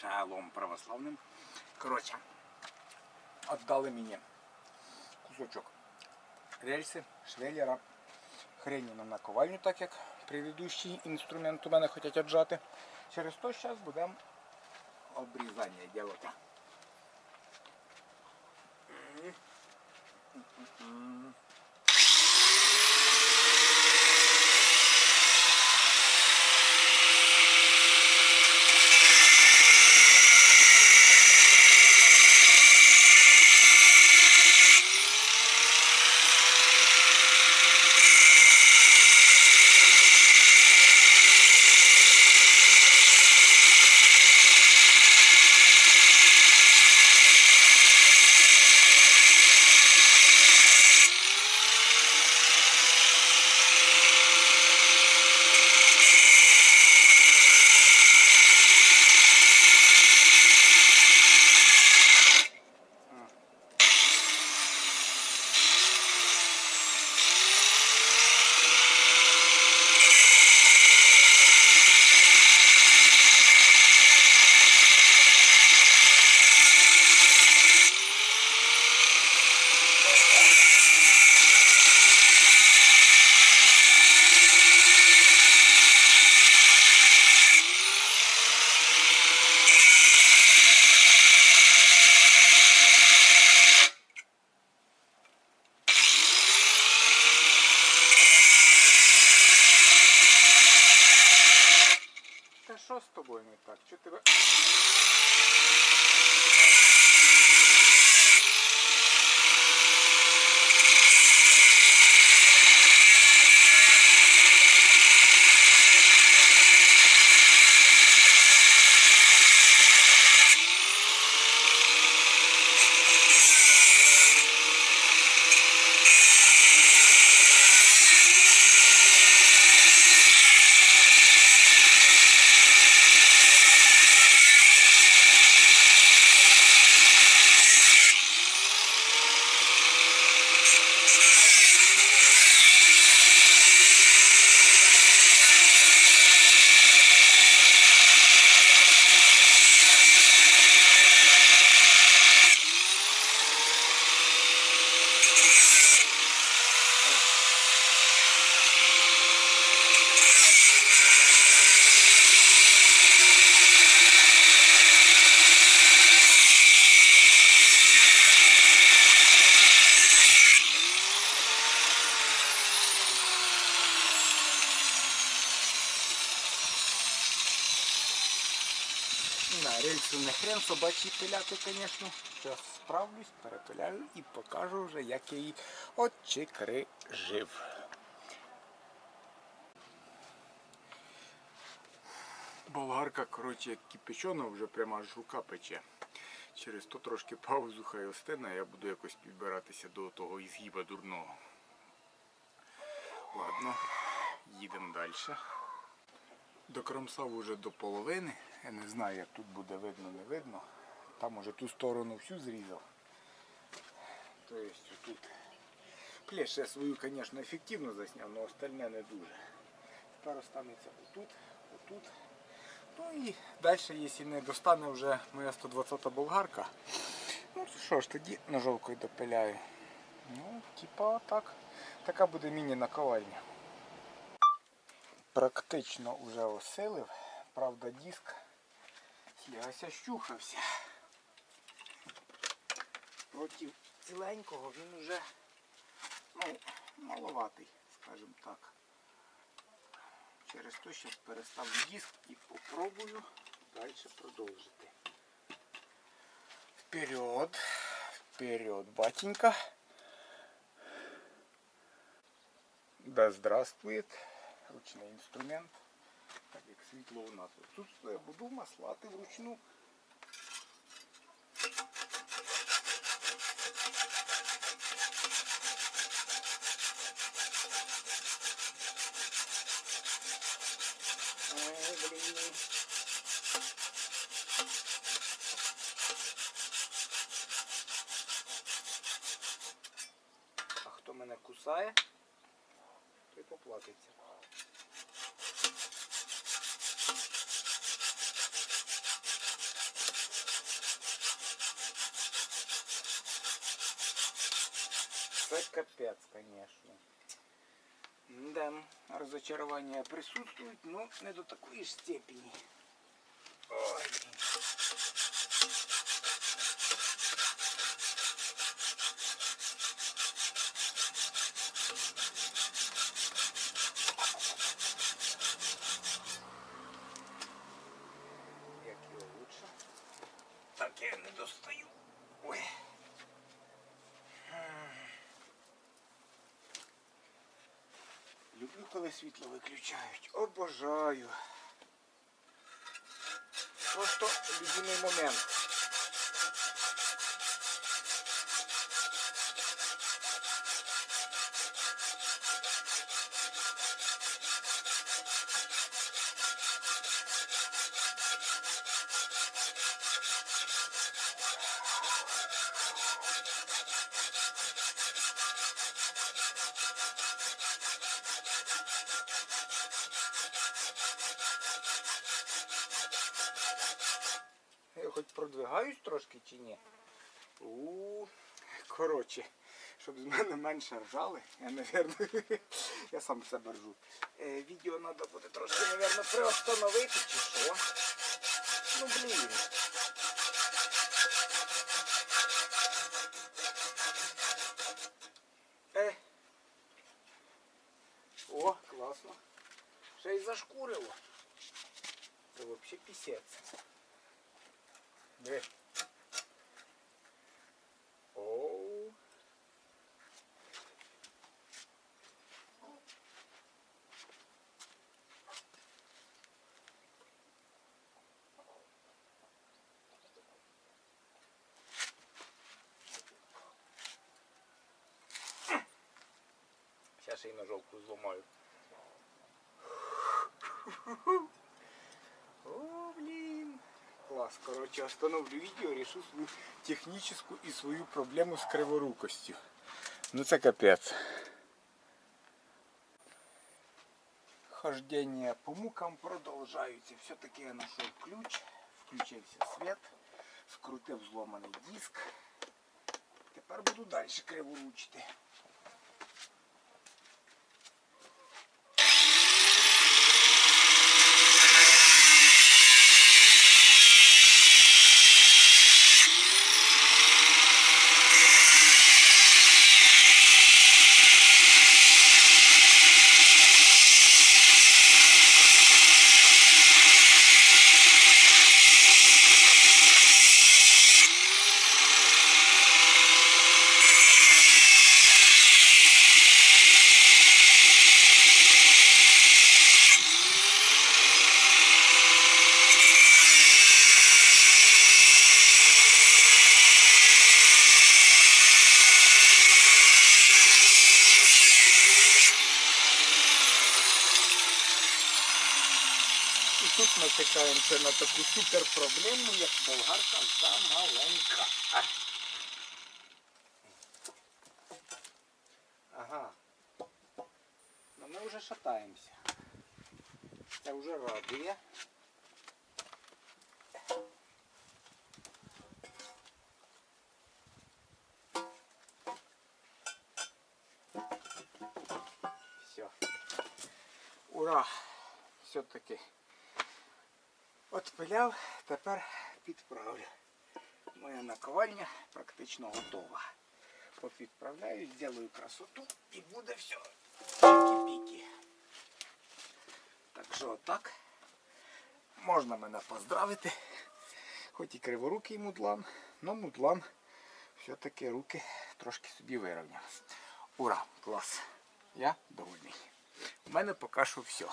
шалом православним. Коротше, віддали мені кусочок рельси, швеллера, хрені на наковальню, так як предыдущий інструмент у мене хочуть отжати. Через то зараз будемо обрізання робити. Та так? Чого тебе. На рельсу не хрен собачий пиляти, звісно. Зараз справлюсь, перепиляю і покажу вже, як я її очекрижив. Болгарка, коротше, як кипячена, вже прямо аж рука пече. Через то трошки паузу хай остине, я буду якось підбиратися до того ізгіба дурного. Ладно, їдемо далі. Докромсав уже до половини. Я не знаю, як тут буде видно, не видно. Там уже ту сторону всю зрізав. Тобто тут. Плеш я свою, звісно, ефективно засняв, але остальне не дуже. Тепер останеться отут, отут. Ну і далі, якщо не достане вже моя 120-та болгарка, ну що ж, тоді ножовкою допиляю. Ну, типа так. Така буде міні-наковальня практично вже осилив. Правда, диск слігася щухався. Проти ціленького він уже ну, маловатий, скажімо так. Через то зараз переставлю диск і попробую далі продовжити. Вперед, вперед, батенька. Да здравствует ручний інструмент, так як світло у нас відсутствує, буду маслати вручну. А хто мене кусає, той поплатиться. Це капець, звісно. Да, розочарування присутствують, но не до такої ж степені. Ой. Як його лучше? Так я не достаю. Ой. Люблю, коли світло виключають. Обожаю. Просто любимий момент. Я хоч продвигаюсь трошки чи ні? У, коротше, щоб з мене менше ржали, я, напевно, я сам себе ржу. Е, відео треба буде трошки, напевно, приостановити чи що. Ну, блін. Е. О, класно. Ще й зашкурило. Це взагалі пісець. Vê. Ou... Já sei no jogo do molho. Oh, Класс. Короче, остановлю видео, решу свою техническую и свою проблему с криворукостью. Ну це капець. Хождення по мукам продовжаються. Все-таки я знайшов ключ, включився світ, скрутив зломаний диск. Тепер буду далі криворучити. тут ми чекаємося на таку супер проблему, як болгарка замаленька. А. Ага. Ну ми вже шатаємося. Це вже радує. Все. Ура! Все-таки Отпиляв, тепер підправлю. Моя наковальня практично готова. Попідправляю, зроблю красоту і буде все піки-піки. Так що отак. Можна мене поздравити. Хоч і криворукий мудлан, але мудлан все-таки руки трошки собі вирівняв. Ура, клас! Я довольний. У мене поки що все.